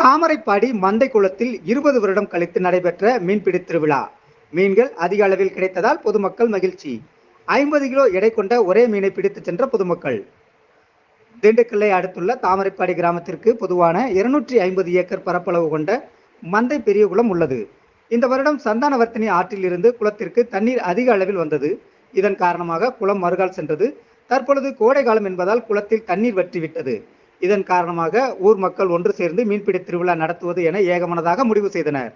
தாமரைப்பாடி மந்தை குளத்தில் இருபது வருடம் கழித்து நடைபெற்ற மீன்பிடி திருவிழா. மீன்கள் அதிக அளவில் கிடைத்ததால் பொதுமக்கள் மகிழ்ச்சி. ஐம்பது கிலோ எடை கொண்ட ஒரே மீனை பிடித்து சென்ற பொதுமக்கள். திண்டுக்கல்லை அடுத்துள்ள தாமரைப்பாடி கிராமத்திற்கு பொதுவான இருநூற்றி ஐம்பது ஏக்கர் பரப்பளவு கொண்ட மந்தை பெரியகுளம் உள்ளது. இந்த வருடம் சந்தானவர்த்தினி ஆற்றில் இருந்து குளத்திற்கு தண்ணீர் அதிக அளவில் வந்தது. இதன் காரணமாக குளம் மறுகால் சென்றது. தற்பொழுது கோடை காலம் என்பதால் குளத்தில் தண்ணீர் வற்றிவிட்டது. இதன் காரணமாக ஊர் மக்கள் ஒன்று சேர்ந்து மீன்பிடி திருவிழா நடத்துவது என ஏகமனதாக முடிவு செய்தனர்.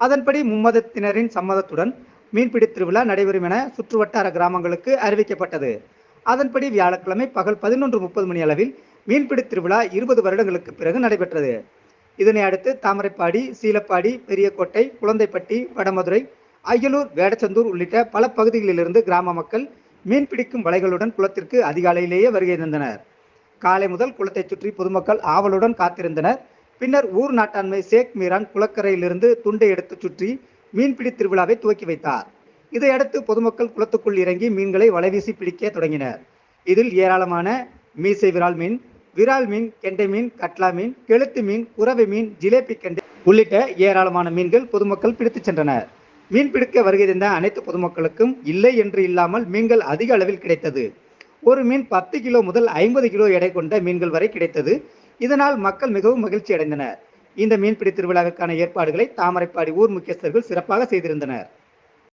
அதன்படி மும்மதத்தினரின் சம்மதத்துடன் மீன்பிடி திருவிழா நடைபெறும் என சுற்றுவட்டார கிராமங்களுக்கு அறிவிக்கப்பட்டது. அதன்படி வியாழக்கிழமை பகல் பதினொன்று முப்பது மணி அளவில் மீன்பிடி திருவிழா இருபது வருடங்களுக்கு பிறகு நடைபெற்றது. இதனை அடுத்து தாமரைப்பாடி சீலப்பாடி பெரியக்கோட்டை குழந்தைப்பட்டி வடமதுரை அய்யலூர் வேடச்சந்தூர் உள்ளிட்ட பல பகுதிகளிலிருந்து கிராம மக்கள் மீன்பிடிக்கும் வலைகளுடன் குளத்திற்கு அதிகாலையிலேயே வருகை தந்தனர். காலை முதல் குளத்தை சுற்றி பொதுமக்கள் ஆவலுடன் காத்திருந்தனர். பின்னர் ஊர் நாட்டாண்மை ஷேக் மீரான் குளக்கரையிலிருந்து துண்டை எடுத்து சுற்றி மீன்பிடி திருவிழாவை துவக்கி வைத்தார். இதையடுத்து பொதுமக்கள் குளத்துக்குள் இறங்கி மீன்களை வலைவீசி பிடிக்க தொடங்கினர். இதில் ஏராளமான மீசை விரால் மீன் விரால் மீன் கெண்டை மீன் கட்லா மீன் கெளுத்து மீன் குறவை மீன் ஜிலேபி கெண்டை உள்ளிட்ட ஏராளமான மீன்கள் பொதுமக்கள் பிடித்துச் சென்றனர். மீன் பிடிக்க வருகை தந்த அனைத்து பொதுமக்களுக்கும் இல்லை என்று இல்லாமல் மீன்கள் அதிக அளவில் கிடைத்தது. ஒரு மீன் பத்து கிலோ முதல் ஐம்பது கிலோ எடை கொண்ட மீன்கள் வரை கிடைத்தது. இதனால் மக்கள் மிகவும் மகிழ்ச்சி அடைந்தனர். இந்த மீன்பிடி திருவிழாவிற்கான ஏற்பாடுகளை தாமரைப்பாடி ஊர் முக்கியஸ்தர்கள் சிறப்பாக செய்திருந்தனர்.